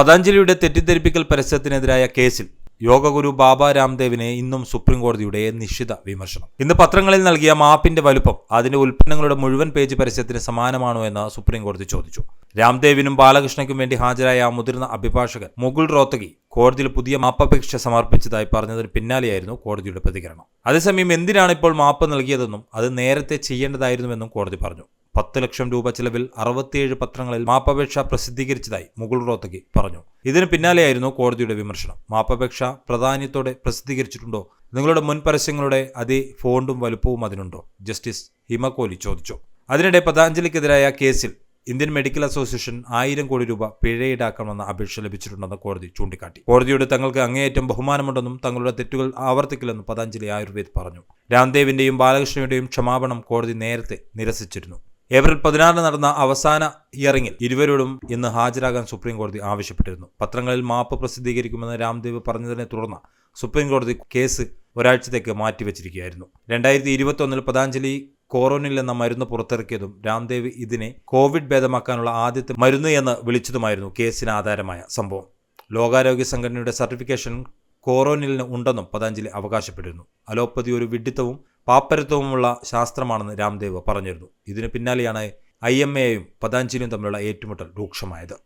പതഞ്ജലിയുടെ തെറ്റിദ്ധരിപ്പിക്കൽ പരസ്യത്തിനെതിരായ കേസിൽ യോഗഗുരു ബാബ രാംദേവിനെ ഇന്നും സുപ്രീം കോടതിയുടെ നിശ്ചിത വിമർശനം. ഇന്ന് പത്രങ്ങളിൽ നൽകിയ മാപ്പിന്റെ വലുപ്പം അതിന്റെ ഉൽപ്പന്നങ്ങളുടെ മുഴുവൻ പേജ് പരസ്യത്തിന് സമാനമാണോ എന്ന് സുപ്രീം കോടതി ചോദിച്ചു. രാംദേവിനും ബാലകൃഷ്ണയ്ക്കും വേണ്ടി ഹാജരായ മുതിർന്ന അഭിഭാഷകൻ മുകുൾ റോത്തകി കോടതിയിൽ പുതിയ മാപ്പപേക്ഷ സമർപ്പിച്ചതായി പറഞ്ഞതിന് പിന്നാലെയായിരുന്നു കോടതിയുടെ പ്രതികരണം. അതേസമയം എന്തിനാണ് ഇപ്പോൾ മാപ്പ് നൽകിയതെന്നും അത് നേരത്തെ ചെയ്യേണ്ടതായിരുന്നുവെന്നും കോടതി പറഞ്ഞു. പത്ത് ലക്ഷം രൂപ ചിലവിൽ അറുപത്തിയേഴ് പത്രങ്ങളിൽ മാപ്പപേക്ഷ പ്രസിദ്ധീകരിച്ചതായി മുകുൾ റോത്തഗി പറഞ്ഞു. ഇതിന് പിന്നാലെയായിരുന്നു കോടതിയുടെ വിമർശനം. മാപ്പപേക്ഷ പ്രധാന്യത്തോടെ പ്രസിദ്ധീകരിച്ചിട്ടുണ്ടോ? നിങ്ങളുടെ മുൻ പരസ്യങ്ങളുടെ അതേ ഫോണ്ടും വലുപ്പവും അതിനുണ്ടോ? ജസ്റ്റിസ് ഹിമകോലി ചോദിച്ചു. അതിനിടെ പതാഞ്ജലിക്കെതിരായ കേസിൽ ഇന്ത്യൻ മെഡിക്കൽ അസോസിയേഷൻ ആയിരം കോടി രൂപ പിഴ ഈടാക്കണമെന്ന അപേക്ഷ ലഭിച്ചിട്ടുണ്ടെന്ന് കോടതി ചൂണ്ടിക്കാട്ടി. കോടതിയോട് തങ്ങൾക്ക് അങ്ങേയറ്റം ബഹുമാനമുണ്ടെന്നും തങ്ങളുടെ തെറ്റുകൾ ആവർത്തിക്കില്ലെന്നും പതഞ്ജലി ആയുർവേദ് പറഞ്ഞു. രാംദേവിന്റെയും ബാലകൃഷ്ണയുടെയും ക്ഷമാപണം കോടതി നേരത്തെ നിരസിച്ചിരുന്നു. ഏപ്രിൽ പതിനാറിന് നടന്ന അവസാന ഹിയറിംഗിൽ ഇരുവരോടും ഇന്ന് ഹാജരാകാൻ സുപ്രീം കോടതി ആവശ്യപ്പെട്ടിരുന്നു. പത്രങ്ങളിൽ മാപ്പ് പ്രസിദ്ധീകരിക്കുമെന്ന് രാംദേവ് പറഞ്ഞതിനെ തുടർന്ന് സുപ്രീം കോടതി കേസ് ഒരാഴ്ചത്തേക്ക് മാറ്റിവെച്ചിരിക്കുകയായിരുന്നു. രണ്ടായിരത്തി ഇരുപത്തൊന്നിൽ പതാഞ്ജലി കോറോനിൽ എന്ന മരുന്ന് പുറത്തിറക്കിയതും രാംദേവ് ഇതിനെ കോവിഡ് ഭേദമാക്കാനുള്ള ആദ്യത്തെ മരുന്ന് എന്ന് വിളിച്ചതുമായിരുന്നു കേസിന് ആധാരമായ സംഭവം. ലോകാരോഗ്യ സംഘടനയുടെ സർട്ടിഫിക്കേഷൻ കോറോനിലിന് ഉണ്ടെന്നും പതഞ്ജലി അവകാശപ്പെട്ടിരുന്നു. അലോപ്പതി ഒരു വിഡിത്തവും പാപ്പരത്വവുമുള്ള ശാസ്ത്രമാണെന്ന് രാംദേവ് പറഞ്ഞിരുന്നു. ഇതിന് പിന്നാലെയാണ് ഐ എം എയും പതാഞ്ജലിയും തമ്മിലുള്ള ഏറ്റുമുട്ടൽ രൂക്ഷമായത്.